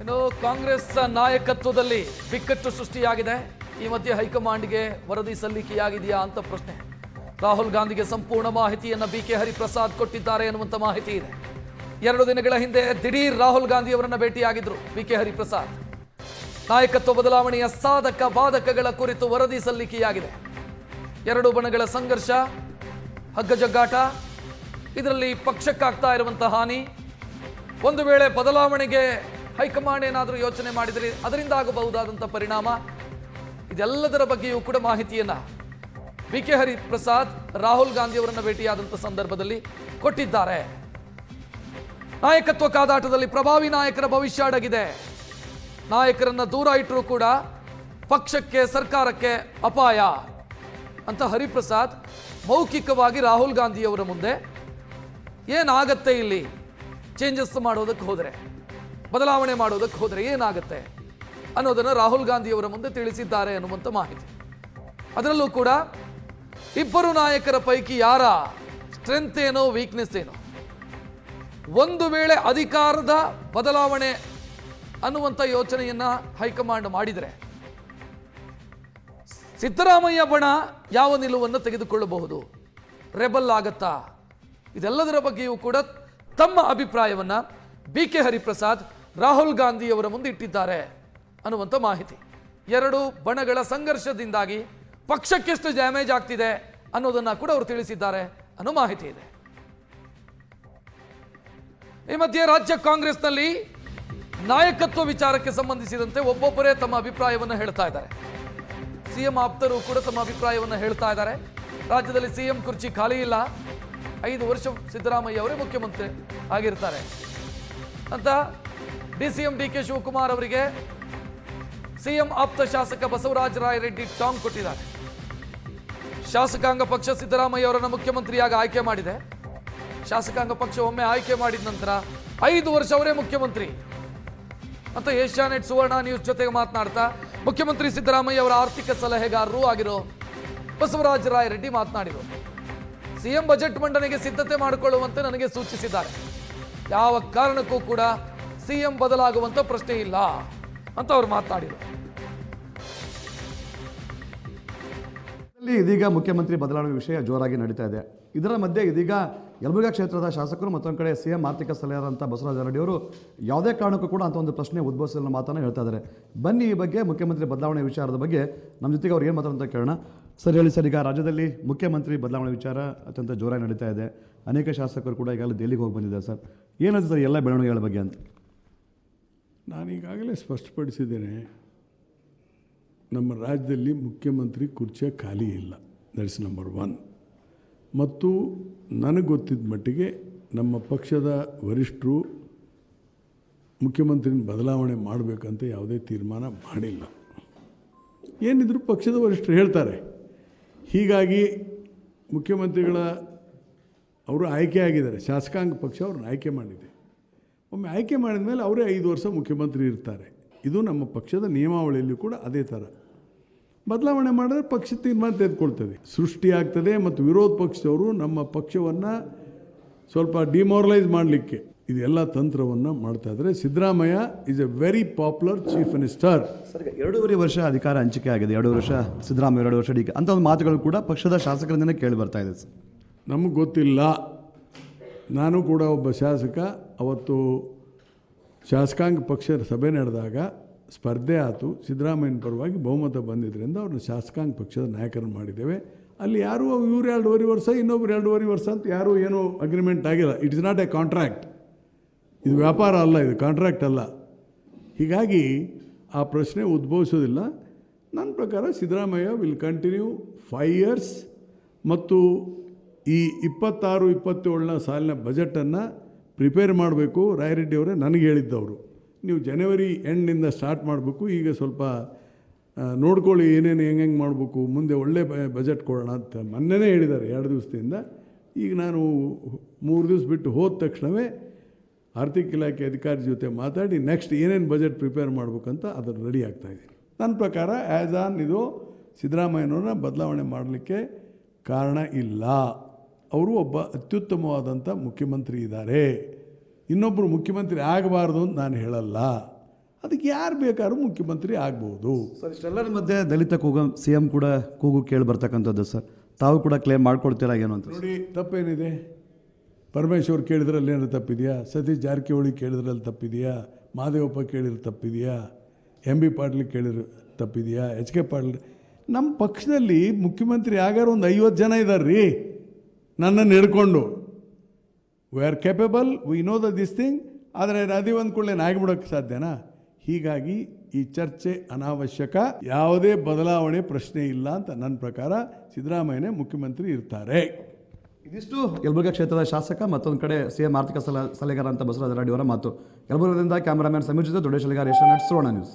ಇನ್ನು ಕಾಂಗ್ರೆಸ್ ನಾಯಕತ್ವದಲ್ಲಿ ಬಿಕ್ಕಟ್ಟು ಸೃಷ್ಟಿಯಾಗಿದೆ. ಈ ಮಧ್ಯೆ ಹೈಕಮಾಂಡ್ಗೆ ವರದಿ ಸಲ್ಲಿಕೆಯಾಗಿದೆಯಾ ಅಂತ ಪ್ರಶ್ನೆ. ರಾಹುಲ್ ಗಾಂಧಿಗೆ ಸಂಪೂರ್ಣ ಮಾಹಿತಿಯನ್ನು ಬಿ ಕೆ ಹರಿಪ್ರಸಾದ್ ಕೊಟ್ಟಿದ್ದಾರೆ ಎನ್ನುವಂಥ ಮಾಹಿತಿ ಇದೆ. ಎರಡು ದಿನಗಳ ಹಿಂದೆ ದಿಢೀರ್ ರಾಹುಲ್ ಗಾಂಧಿ ಅವರನ್ನು ಭೇಟಿಯಾಗಿದ್ದರು ಬಿ ಕೆ ಹರಿಪ್ರಸಾದ್. ನಾಯಕತ್ವ ಬದಲಾವಣೆಯ ಸಾಧಕ ಬಾಧಕಗಳ ಕುರಿತು ವರದಿ ಸಲ್ಲಿಕೆಯಾಗಿದೆ. ಎರಡು ಬಣಗಳ ಸಂಘರ್ಷ ಹಗ್ಗಜಗ್ಗಾಟ ಇದರಲ್ಲಿ ಪಕ್ಷಕ್ಕಾಗ್ತಾ ಇರುವಂಥ ಹಾನಿ. ಒಂದು ವೇಳೆ ಬದಲಾವಣೆಗೆ ಹೈಕಮಾಂಡ್ ಏನಾದರೂ ಯೋಚನೆ ಮಾಡಿದರೆ ಅದರಿಂದ ಆಗಬಹುದಾದಂಥ ಪರಿಣಾಮ? ಇದೆಲ್ಲದರ ಬಗ್ಗೆಯೂ ಕೂಡ ಮಾಹಿತಿಯನ್ನು ಬಿ ಕೆ ಹರಿಪ್ರಸಾದ್, ರಾಹುಲ್ ಗಾಂಧಿ ಅವರನ್ನ ಭೇಟಿಯಾದಂಥ ಸಂದರ್ಭದಲ್ಲಿ ಕೊಟ್ಟಿದ್ದಾರೆ. ನಾಯಕತ್ವ ಕಾದಾಟದಲ್ಲಿ ಪ್ರಭಾವಿ ನಾಯಕರ ಭವಿಷ್ಯ ಅಡಗಿದೆ. ನಾಯಕರನ್ನು ದೂರ ಇಟ್ಟರೂ ಕೂಡ ಪಕ್ಷಕ್ಕೆ, ಸರ್ಕಾರಕ್ಕೆ ಅಪಾಯ. ಅಂತ ಹರಿಪ್ರಸಾದ್ ಮೌಖಿಕವಾಗಿ ರಾಹುಲ್ ಗಾಂಧಿಯವರ ಮುಂದೆ ಏನಾಗತ್ತೆ ಇಲ್ಲಿ? ಚೇಂಜಸ್ ಮಾಡೋದಕ್ಕೆ ಹೋದರೆ. ಬದಲಾವಣೆ ಮಾಡೋದಕ್ಕೆ ಹೋದರೆ ಏನಾಗುತ್ತೆ ಅನ್ನೋದನ್ನು ರಾಹುಲ್ ಗಾಂಧಿಯವರ ಮುಂದೆ ತಿಳಿಸಿದ್ದಾರೆ ಅನ್ನುವಂಥ ಮಾಹಿತಿ. ಅದರಲ್ಲೂ ಕೂಡ ಇಬ್ಬರು ನಾಯಕರ ಪೈಕಿ ಯಾರ ಸ್ಟ್ರೆಂತ್ ಏನೋ ವೀಕ್ನೆಸ್ ಏನೋ? ಒಂದು ವೇಳೆ ಅಧಿಕಾರದ ಬದಲಾವಣೆ ಅನ್ನುವಂಥ ಯೋಚನೆಯನ್ನು ಹೈಕಮಾಂಡ್ ಮಾಡಿದರೆ ಸಿದ್ದರಾಮಯ್ಯ ಬಣ ಯಾವ ನಿಲುವನ್ನು ತೆಗೆದುಕೊಳ್ಳಬಹುದು? ರೆಬಲ್ ಆಗತ್ತಾ? ಇದೆಲ್ಲದರ ಬಗ್ಗೆಯೂ ಕೂಡ ತಮ್ಮ ಅಭಿಪ್ರಾಯವನ್ನು ಬಿ ಕೆ ಹರಿಪ್ರಸಾದ್ ರಾಹುಲ್ ಗಾಂಧಿಯವರ ಮುಂದೆ ಇಟ್ಟಿದ್ದಾರೆ ಅನ್ನುವಂಥ ಮಾಹಿತಿ. ಎರಡು ಬಣಗಳ ಸಂಘರ್ಷದಿಂದಾಗಿ ಪಕ್ಷಕ್ಕೆಷ್ಟು ಡ್ಯಾಮೇಜ್ ಆಗ್ತಿದೆ ಅನ್ನೋದನ್ನು ಕೂಡ ಅವರು ತಿಳಿಸಿದ್ದಾರೆ ಅನ್ನೋ ಮಾಹಿತಿ ಇದೆ. ಈ ಮಧ್ಯೆ ರಾಜ್ಯ ಕಾಂಗ್ರೆಸ್ನಲ್ಲಿ ನಾಯಕತ್ವ ವಿಚಾರಕ್ಕೆ ಸಂಬಂಧಿಸಿದಂತೆ ಒಬ್ಬೊಬ್ಬರೇ ತಮ್ಮ ಅಭಿಪ್ರಾಯವನ್ನು ಹೇಳ್ತಾ ಇದ್ದಾರೆ. ಸಿಎಂ ಆಪ್ತರು ಕೂಡ ತಮ್ಮ ಅಭಿಪ್ರಾಯವನ್ನು ಹೇಳ್ತಾ ಇದ್ದಾರೆ. ರಾಜ್ಯದಲ್ಲಿ ಸಿಎಂ ಕುರ್ಚಿ ಖಾಲಿ ಇಲ್ಲ. ಐದು ವರ್ಷ ಸಿದ್ದರಾಮಯ್ಯ ಅವರೇ ಮುಖ್ಯಮಂತ್ರಿ ಆಗಿರ್ತಾರೆ. ಅಂತ ಡಿ ಡಿಕೆ ಶಿವಕುಮಾರ್ ಅವರಿಗೆ ಸಿಎಂ ಆಪ್ತ ಶಾಸಕ ಬಸವರಾಜ ರಾಯರೆಡ್ಡಿ ಟಾಂಗ್ ಕೊಟ್ಟಿದ್ದಾರೆ. ಶಾಸಕಾಂಗ ಪಕ್ಷ ಸಿದ್ದರಾಮಯ್ಯ ಅವರನ್ನು ಮುಖ್ಯಮಂತ್ರಿಯಾಗಿ ಆಯ್ಕೆ ಮಾಡಿದೆ. ಶಾಸಕಾಂಗ ಪಕ್ಷ ಒಮ್ಮೆ ಆಯ್ಕೆ ಮಾಡಿದ ನಂತರ ಐದು ವರ್ಷ ಅವರೇ ಮುಖ್ಯಮಂತ್ರಿ. ಅಂತ ಏಷ್ಯಾನೆಟ್ ಸುವರ್ಣ ನ್ಯೂಸ್ ಜೊತೆಗೆ ಮಾತನಾಡ್ತಾ ಮುಖ್ಯಮಂತ್ರಿ ಸಿದ್ದರಾಮಯ್ಯ ಅವರ ಆರ್ಥಿಕ ಸಲಹೆಗಾರರು ಆಗಿರೋ ಬಸವರಾಜ ರಾಯರೆಡ್ಡಿ ಮಾತನಾಡಿದರು. ಸಿಎಂ ಬಜೆಟ್ ಮಂಡನೆಗೆ ಸಿದ್ಧತೆ ಮಾಡಿಕೊಳ್ಳುವಂತೆ ನನಗೆ ಸೂಚಿಸಿದ್ದಾರೆ. ಯಾವ ಕಾರಣಕ್ಕೂ ಕೂಡ ಸಿಎಂ ಬದಲಾಗುವಂತ ಪ್ರಶ್ನೆ ಇಲ್ಲ ಅಂತ ಅವ್ರು ಇಲ್ಲಿ ಇದೀಗ ಮುಖ್ಯಮಂತ್ರಿ ಬದಲಾವಣೆ ವಿಷಯ ಜೋರಾಗಿ ನಡೀತಾ ಇದೆ. ಇದರ ಮಧ್ಯೆ ಇದೀಗ ಯಲಬುರ್ಗಾ ಕ್ಷೇತ್ರದ ಶಾಸಕರು ಮತ್ತೊಂದು ಕಡೆ ಸಿಎಂ ಆರ್ಥಿಕ ಸಲಹೆಯಾದಂಥ ಬಸವರಾಜ ಅವರು ಯಾವುದೇ ಕಾರಣಕ್ಕೂ ಕೂಡ ಅಂತ ಒಂದು ಪ್ರಶ್ನೆ ಉದ್ಭವಿಸಲು ಮಾತನ್ನು ಹೇಳ್ತಾ ಇದ್ದಾರೆ. ಬನ್ನಿ ಈ ಬಗ್ಗೆ ಮುಖ್ಯಮಂತ್ರಿ ಬದಲಾವಣೆ ವಿಚಾರದ ಬಗ್ಗೆ ನಮ್ಮ ಜೊತೆಗೆ ಅವ್ರು ಏನು ಮಾತಾಡ್ತಾ ಕೇಳೋಣ. ಸರ್ ಹೇಳಿ ಸರ್, ಈಗ ರಾಜ್ಯದಲ್ಲಿ ಮುಖ್ಯಮಂತ್ರಿ ಬದಲಾವಣೆ ವಿಚಾರ ಅತ್ಯಂತ ಜೋರಾಗಿ ನಡೀತಾ ಇದೆ. ಅನೇಕ ಶಾಸಕರು ಕೂಡ ಈಗಾಗಲೇ ದೆಹಲಿಗೆ ಹೋಗಿ ಬಂದಿದ್ದಾರೆ ಸರ್. ಏನಿದೆ ಸರ್ ಎಲ್ಲ ಬೆಳವಣಿಗೆಗಳ ಬಗ್ಗೆ ಅಂತ? ನಾನೀಗಾಗಲೇ ಸ್ಪಷ್ಟಪಡಿಸಿದ್ದೇನೆ, ನಮ್ಮ ರಾಜ್ಯದಲ್ಲಿ ಮುಖ್ಯಮಂತ್ರಿ ಕುರ್ಚಿಯ ಖಾಲಿ ಇಲ್ಲ. ದಟ್ಸ್ ನಂಬರ್ ಒನ್ ಮತ್ತು ನನಗೆ ಗೊತ್ತಿದ್ದ ಮಟ್ಟಿಗೆ ನಮ್ಮ ಪಕ್ಷದ ವರಿಷ್ಠರು ಮುಖ್ಯಮಂತ್ರಿನ ಬದಲಾವಣೆ ಮಾಡಬೇಕಂತ ಯಾವುದೇ ತೀರ್ಮಾನ ಮಾಡಿಲ್ಲ. ಏನಿದ್ರು ಪಕ್ಷದ ವರಿಷ್ಠರು ಹೇಳ್ತಾರೆ. ಹೀಗಾಗಿ ಮುಖ್ಯಮಂತ್ರಿಗಳ ಅವರು ಆಯ್ಕೆ ಆಗಿದ್ದಾರೆ. ಶಾಸಕಾಂಗ ಪಕ್ಷ ಅವ್ರನ್ನ ಆಯ್ಕೆ ಮಾಡಿದೆ. ಒಮ್ಮೆ ಆಯ್ಕೆ ಮಾಡಿದ ಮೇಲೆ ಅವರೇ ಐದು ವರ್ಷ ಮುಖ್ಯಮಂತ್ರಿ ಇರ್ತಾರೆ. ಇದು ನಮ್ಮ ಪಕ್ಷದ ನಿಯಮಾವಳಿಯಲ್ಲಿ ಕೂಡ ಅದೇ ಥರ. ಬದಲಾವಣೆ ಮಾಡಿದ್ರೆ ಪಕ್ಷ ತೀರ್ಮಾನ ತೆಗೆದುಕೊಳ್ತದೆ. ಸೃಷ್ಟಿಯಾಗ್ತದೆ ಮತ್ತು ವಿರೋಧ ಪಕ್ಷದವರು ನಮ್ಮ ಪಕ್ಷವನ್ನು ಸ್ವಲ್ಪ ಡಿಮಾರಲೈಸ್ ಮಾಡಲಿಕ್ಕೆ ಇದೆಲ್ಲ ತಂತ್ರವನ್ನು ಮಾಡ್ತಾ ಇದ್ದಾರೆ. Siddaramaiah is a very popular chief minister sir ಎರಡೂವರೆ ವರ್ಷ ಅಧಿಕಾರ ಹಂಚಿಕೆ ಆಗಿದೆ. ಎರಡು ವರ್ಷ ಸಿದ್ದರಾಮಯ್ಯ ಎರಡು ವರ್ಷ ಡಿ ಅಂತ ಒಂದು ಮಾತುಗಳು ಕೂಡ ಪಕ್ಷದ ಶಾಸಕರಿಂದನೇ ಕೇಳಿ ಬರ್ತಾ ಇದೆ ಸರ್. ನಮಗೆ ಗೊತ್ತಿಲ್ಲ. ನಾನು ಕೂಡ ಒಬ್ಬ ಶಾಸಕ. ಅವತ್ತು ಶಾಸಕಾಂಗ ಪಕ್ಷದ ಸಭೆ ನಡೆದಾಗ ಸ್ಪರ್ಧೆ ಆಯಿತು ಸಿದ್ದರಾಮಯ್ಯನ ಪರವಾಗಿ ಬಹುಮತ ಬಂದಿದ್ದರಿಂದ ಅವ್ರನ್ನ ಶಾಸಕಾಂಗ ಪಕ್ಷದ ನಾಯಕರನ್ನು ಮಾಡಿದ್ದೇವೆ. ಅಲ್ಲಿ ಯಾರೂ ಇವ್ರು ಎರಡೂವರೆ ವರ್ಷ, ಇನ್ನೊಬ್ರು ಎರಡೂವರೆ ವರ್ಷ ಅಂತ ಯಾರೂ ಏನೂ ಅಗ್ರಿಮೆಂಟ್ ಆಗಿಲ್ಲ. It is not a contract ಇದು ವ್ಯಾಪಾರ ಅಲ್ಲ, ಇದು ಕಾಂಟ್ರಾಕ್ಟ್ ಅಲ್ಲ. ಹೀಗಾಗಿ ಆ ಪ್ರಶ್ನೆ ಉದ್ಭವಿಸೋದಿಲ್ಲ. ನನ್ನ ಪ್ರಕಾರ Siddaramaiah will continue five years ಮತ್ತು ಈ ಇಪ್ಪತ್ತಾರು, ಇಪ್ಪತ್ತೇಳನ ಸಾಲಿನ ಬಜೆಟನ್ನು ಪ್ರಿಪೇರ್ ಮಾಡಬೇಕು. ರಾಯರೆಡ್ಡಿ ಅವರೇ ನನಗೆ ಹೇಳಿದ್ದವರು. ನೀವು ಜನವರಿ ಎಂಡ್ನಿಂದ ಸ್ಟಾರ್ಟ್ ಮಾಡಬೇಕು. ಈಗ ಸ್ವಲ್ಪ ನೋಡ್ಕೊಳ್ಳಿ ಏನೇನು ಹೆಂಗೆ ಹೆಂಗೆ ಮಾಡಬೇಕು. ಮುಂದೆ ಒಳ್ಳೆ ಬಜೆಟ್ ಕೊಡೋಣ ಅಂತ ಮೊನ್ನೆನೇ ಹೇಳಿದ್ದಾರೆ ಎರಡು ದಿವಸದಿಂದ. ಈಗ ನಾನು ಮೂರು ದಿವಸ ಬಿಟ್ಟು ಹೋದ ತಕ್ಷಣವೇ ಆರ್ಥಿಕ ಇಲಾಖೆ ಅಧಿಕಾರಿ ಜೊತೆ ಮಾತಾಡಿ ನೆಕ್ಸ್ಟ್ ಏನೇನು ಬಜೆಟ್ ಪ್ರಿಪೇರ್ ಮಾಡಬೇಕಂತ ಅದರ ರೆಡಿ ಆಗ್ತಾ ಇದೆ ನನ್ನ ಪ್ರಕಾರ ಆ್ಯಸ್ ಆನ್ ಇದು ಸಿದ್ದರಾಮಯ್ಯನವ್ರನ್ನ ಬದಲಾವಣೆ ಮಾಡಲಿಕ್ಕೆ ಕಾರಣ ಇಲ್ಲ. ಅವರು ಒಬ್ಬ ಅತ್ಯುತ್ತಮವಾದಂಥ ಮುಖ್ಯಮಂತ್ರಿ ಇದ್ದಾರೆ. ಇನ್ನೊಬ್ಬರು ಮುಖ್ಯಮಂತ್ರಿ ಆಗಬಾರ್ದು ಅಂತ ನಾನು ಹೇಳಲ್ಲ. ಅದಕ್ಕೆ ಯಾರು ಬೇಕಾದ್ರೂ ಮುಖ್ಯಮಂತ್ರಿ ಆಗ್ಬೋದು. ಸರ್ ಇಷ್ಟೆಲ್ಲರ ಮಧ್ಯೆ ದಲಿತ ಕೂಗ ಸಿ ಎಂ ಕೂಡ ಕೂಗು ಕೇಳಿ ಬರ್ತಕ್ಕಂಥದ್ದು ಸರ್. ತಾವು ಕೂಡ ಕ್ಲೇಮ್ ಮಾಡ್ಕೊಳ್ತೀರಾ ಏನು ಅಂತ ನೋಡಿ ತಪ್ಪೇನಿದೆ? ಪರಮೇಶ್ವರ್ ಕೇಳಿದ್ರಲ್ಲಿ ಏನಾದ್ರು ತಪ್ಪಿದೆಯಾ? ಸತೀಶ್ ಜಾರಕಿಹೊಳಿ ಕೇಳಿದ್ರಲ್ಲಿ ತಪ್ಪಿದೆಯಾ? ಮಾದೇವಪ್ಪ ಕೇಳಿದ್ರೆ ತಪ್ಪಿದೆಯಾ? ಎಂ ಬಿ ಪಾಟೀಲ್ ಕೇಳಿದ್ರೆ ತಪ್ಪಿದೆಯಾ? H K Patil. ನಮ್ಮ ಪಕ್ಷದಲ್ಲಿ ಮುಖ್ಯಮಂತ್ರಿ ಆಗಾರ ಒಂದು ಐವತ್ತು ಜನ ಇದ್ದಾರೆ ರೀ ನನ್ನನ್ನು ಹಿಡ್ಕೊಂಡು. We are capable we know the this thing ಆದರೆ ನದಿ ಒಂದು ಕೂಡಲೇ ಆಗಿಬಿಡೋಕ್ಕೆ ಸಾಧ್ಯನಾ? ಹೀಗಾಗಿ ಈ ಚರ್ಚೆ ಅನಾವಶ್ಯಕ, ಯಾವುದೇ ಬದಲಾವಣೆ ಪ್ರಶ್ನೆ ಇಲ್ಲ ಅಂತ ನನ್ನ ಪ್ರಕಾರ ಸಿದ್ದರಾಮಯ್ಯನೇ ಮುಖ್ಯಮಂತ್ರಿ ಇರ್ತಾರೆ. ಇದಿಷ್ಟು ಯಲಬುರ್ಗಾ ಕ್ಷೇತ್ರದ ಶಾಸಕ ಮತ್ತೊಂದು ಕಡೆ ಸಿ ಎಂ ಆರ್ಥಿಕ ಸಲ ಸಲಹೆಗಾರ ಅಂತ ಬಸವರಾಜ ರಾಡಿಯವರ ಮಾತು. ಯಲಬುರ್ಗದಿಂದ ಕ್ಯಾಮರಾಮ್ಯಾನ್ ಸಮೀರ್ ಜೊತೆ ದೊಡ್ಡ ಸಲಹೆಗಾರ ನ್ಯೂಸ್.